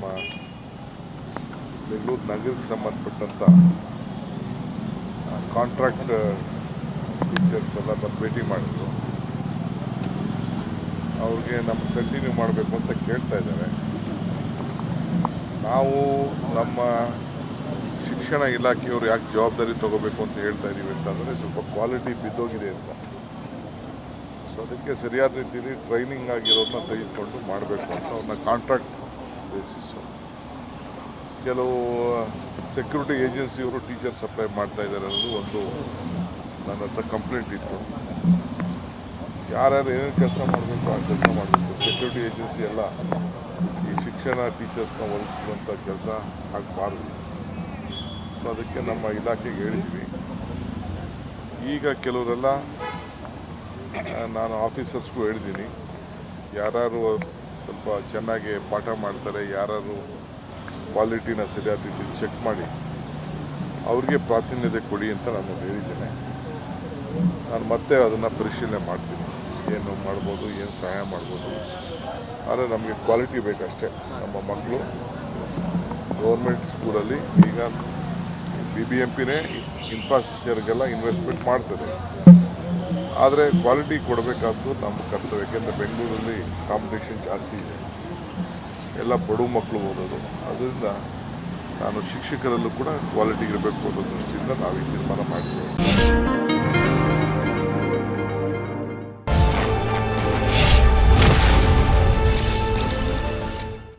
ನಮ್ಮ ಬೆಂಗಳೂರು ನಗರಕ್ಕೆ ಸಂಬಂಧಪಟ್ಟಂಥ ಕಾಂಟ್ರಾಕ್ಟ್ ಟೀಚರ್ಸ್ ಎಲ್ಲ ಬಂದು ಭೇಟಿ ಮಾಡಿದ್ರು. ಅವ್ರಿಗೆ ನಮ್ಮ ಕಂಟಿನ್ಯೂ ಮಾಡಬೇಕು ಅಂತ ಕೇಳ್ತಾ ಇದ್ದಾರೆ. ನಾವು ನಮ್ಮ ಶಿಕ್ಷಣ ಇಲಾಖೆಯವರು ಯಾಕೆ ಜವಾಬ್ದಾರಿ ತಗೋಬೇಕು ಅಂತ ಹೇಳ್ತಾ ಇದ್ದೀವಿ ಅಂತಂದರೆ ಸ್ವಲ್ಪ ಕ್ವಾಲಿಟಿ ಬಿದ್ದೋಗಿದೆ ಅಂತ. ಸೊ ಅದಕ್ಕೆ ಸರಿಯಾದ ರೀತಿಯಲ್ಲಿ ಟ್ರೈನಿಂಗ್ ಆಗಿರೋದನ್ನ ತೆಗೆದುಕೊಂಡು ಮಾಡಬೇಕು ಅಂತ ಅವ್ರನ್ನ ಕಾಂಟ್ರಾಕ್ಟ್ ಬೇಸಿಸ್ಸು ಕೆಲವು ಸೆಕ್ಯೂರಿಟಿ ಏಜೆನ್ಸಿಯವರು ಟೀಚರ್ ಸಪ್ಲೈ ಮಾಡ್ತಾ ಇದ್ದಾರೆ ಅನ್ನೋದು ಒಂದು ನನ್ನ ಹತ್ರ ಕಂಪ್ಲೇಂಟ್ ಇತ್ತು. ಯಾರ್ಯಾರು ಏನೇನು ಕೆಲಸ ಮಾಡಬೇಕು, ಆ ಕೆಲಸ ಮಾಡಬೇಕು. ಸೆಕ್ಯೂರಿಟಿ ಏಜೆನ್ಸಿ ಎಲ್ಲ ಈ ಶಿಕ್ಷಣ ಟೀಚರ್ಸ್ನ ಒದಗಿಸುವಂಥ ಕೆಲಸ ಆಗಬಾರ್ದು. ಸೊ ಅದಕ್ಕೆ ನಮ್ಮ ಇಲಾಖೆಗೆ ಹೇಳಿದ್ವಿ. ಈಗ ಕೆಲವರೆಲ್ಲ, ನಾನು ಆಫೀಸರ್ಸ್ಗೂ ಹೇಳಿದ್ದೀನಿ. ಯಾರು ಸ್ವಲ್ಪ ಚೆನ್ನಾಗಿ ಪಾಠ ಮಾಡ್ತಾರೆ ಯಾರು ಕ್ವಾಲಿಟಿನ ಸರಿಯಾದ ರೀತಿಯಲ್ಲಿ ಚೆಕ್ ಮಾಡಿ ಅವ್ರಿಗೆ ಪ್ರಾತಿನಿಧ್ಯ ಕೊಡಿ ಅಂತ ನಾನು ಹೇಳಿದ್ದೇನೆ. ನಾನು ಮತ್ತೆ ಅದನ್ನು ಪರಿಶೀಲನೆ ಮಾಡ್ತೀನಿ. ಏನು ಮಾಡ್ಬೋದು, ಏನು ಸಹಾಯ ಮಾಡ್ಬೋದು. ಆದರೆ ನಮಗೆ ಕ್ವಾಲಿಟಿ ಬೇಕಷ್ಟೇ ನಮ್ಮ ಮಕ್ಕಳು. ಗೌರ್ಮೆಂಟ್ ಸ್ಕೂಲಲ್ಲಿ ಈಗ ಬಿ ಬಿ ಎಂ ಪಿನೇ ಇನ್ಫ್ರಾಸ್ಟ್ರಕ್ಚರ್ಗೆಲ್ಲ ಇನ್ವೆಸ್ಟ್ಮೆಂಟ್ ಮಾಡ್ತದೆ ಆದರೆ ಕ್ವಾಲಿಟಿ ಕೊಡಬೇಕಾದ್ದು ನಮ್ಮ ಕರ್ತವ್ಯ ಯಾಕೆಂದರೆ ಬೆಂಗಳೂರಲ್ಲಿ ಕಾಂಪಿಟೇಷನ್ ಜಾಸ್ತಿ ಇದೆ. ಎಲ್ಲ ಬಡವ ಮಕ್ಕಳು ಓದೋದು. ಅದರಿಂದ ನಾನು ಶಿಕ್ಷಕರಲ್ಲೂ ಕೂಡ ಕ್ವಾಲಿಟಿ ಇರಬೇಕು ಅನ್ನೋ ದೃಷ್ಟಿಯಿಂದ ನಾವು ಈ ತೀರ್ಮಾನ ಮಾಡಿದ್ದೇವೆ.